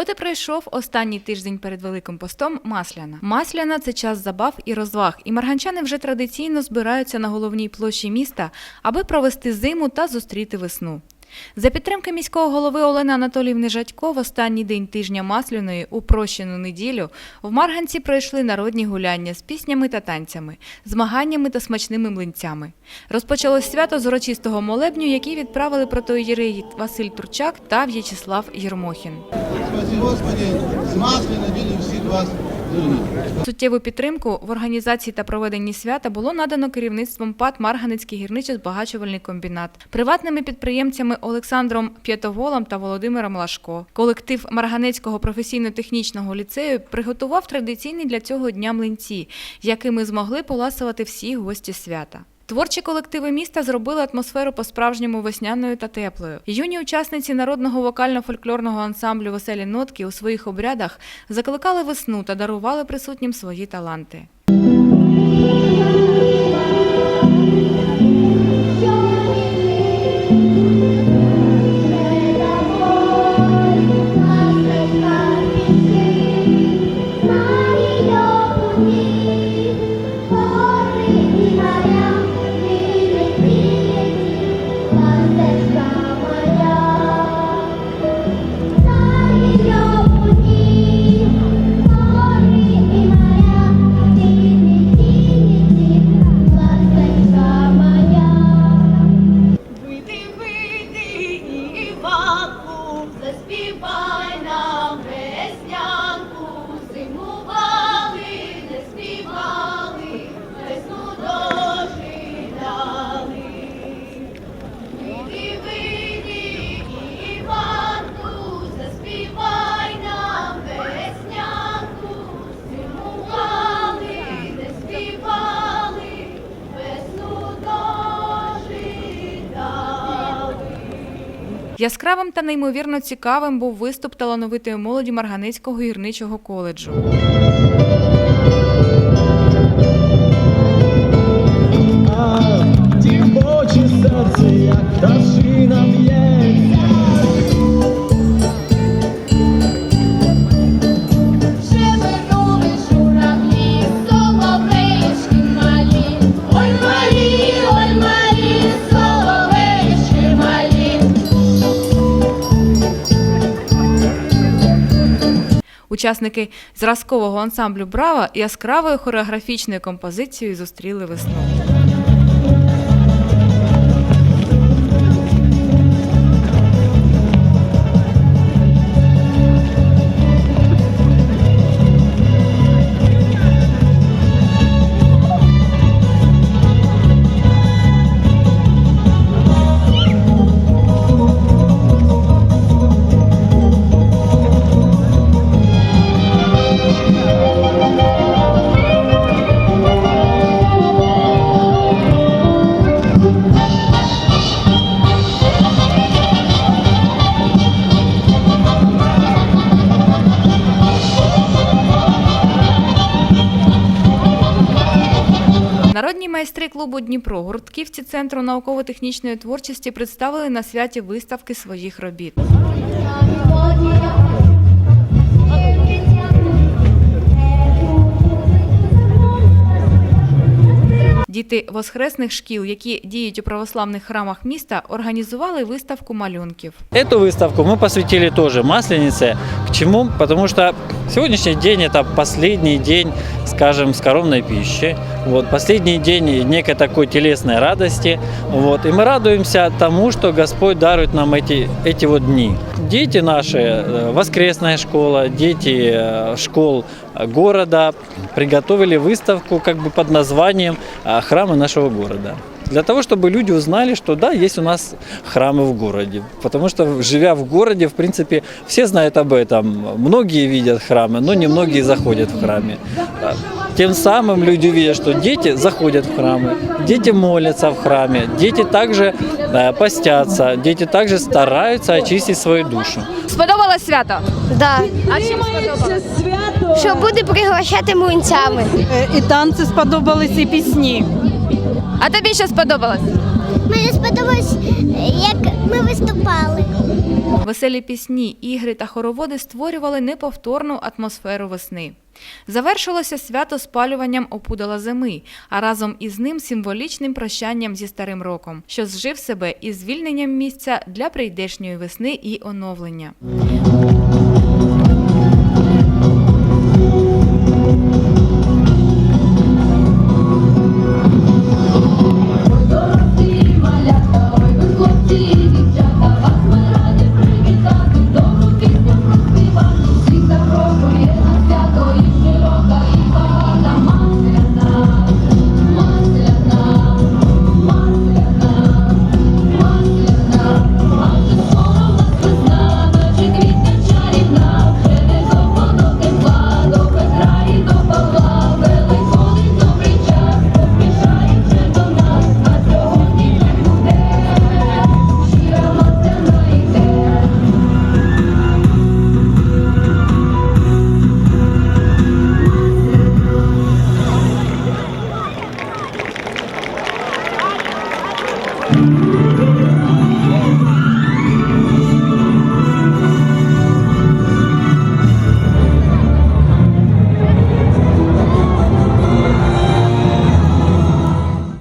От і пройшов останній тиждень перед Великим постом Масляна. Масляна це час забав і розваг, і марганчани вже традиційно збираються на головній площі міста, аби провести зиму та зустріти весну. За підтримки міського голови Олени Анатоліївни Жадько в останній день тижня Масляної у прощену неділю в Марганці пройшли народні гуляння з піснями та танцями, змаганнями та смачними млинцями. Розпочалось свято з урочистого молебню, який відправили протоієреї Василь Турчак та В'ячеслав Єрмохін. Господи, з маслі наділі всіх вас. Суттєву підтримку в організації та проведенні свята було надано керівництвом ПАД Марганецький гірничо-збагачувальний комбінат, приватними підприємцями Олександром П'ятоволом та Володимиром Лашко. Колектив Марганецького професійно-технічного ліцею приготував традиційні для цього дня млинці, якими змогли поласувати всі гості свята. Творчі колективи міста зробили атмосферу по-справжньому весняною та теплою. Юні учасниці народного вокально-фольклорного ансамблю Веселі нотки у своїх обрядах закликали весну та дарували присутнім свої таланти. 嗯，对。Яскравим та неймовірно цікавим був виступ талановитої молоді Марганецького гірничого коледжу. Дівоче серце, як пташина Учасники зразкового ансамблю Брава яскравою хореографічною композицією зустріли весну. Народні майстри клубу Дніпро, гуртківці Центру науково-технічної творчості представили на святі виставки своїх робіт. Діти воскресних шкіл, які діють у православних храмах міста, організували виставку малюнків. Эту выставку мы посвятили тоже Масленице. К чему? Потому что сегодняшний день это последний день, скажем, скоромной пищи. Вот, последний день некой такой телесной радости. Вот, и мы радуемся тому, что Господь дарует нам эти, эти вот дни. Дети наши, э, воскресная школа, дети э, школ э, города приготовили выставку как бы под названием э, «Храмы нашего города». Для того, чтобы люди узнали, что да, есть у нас храмы в городе. Потому что, живя в городе, в принципе, все знают об этом. Многие видят храмы, но немногие заходят в храме. А, Тем самым люди видят, что дети заходят в храмы, дети молятся в храме, дети также э, постятся, дети также стараются очистить свою душу. Сподобалось свято? Да. А чим сподобалось? Що буде пригощати млинцями. Е, І танці сподобались, і пісні. А тобі що сподобалось? Мені сподобалось, як ми виступали. Веселі пісні, ігри та хороводи створювали неповторну атмосферу весни. Завершилося свято спалюванням опудала зими, а разом із ним символічним прощанням зі старим роком, що зжив себе із звільненням місця для прийдешньої весни і оновлення.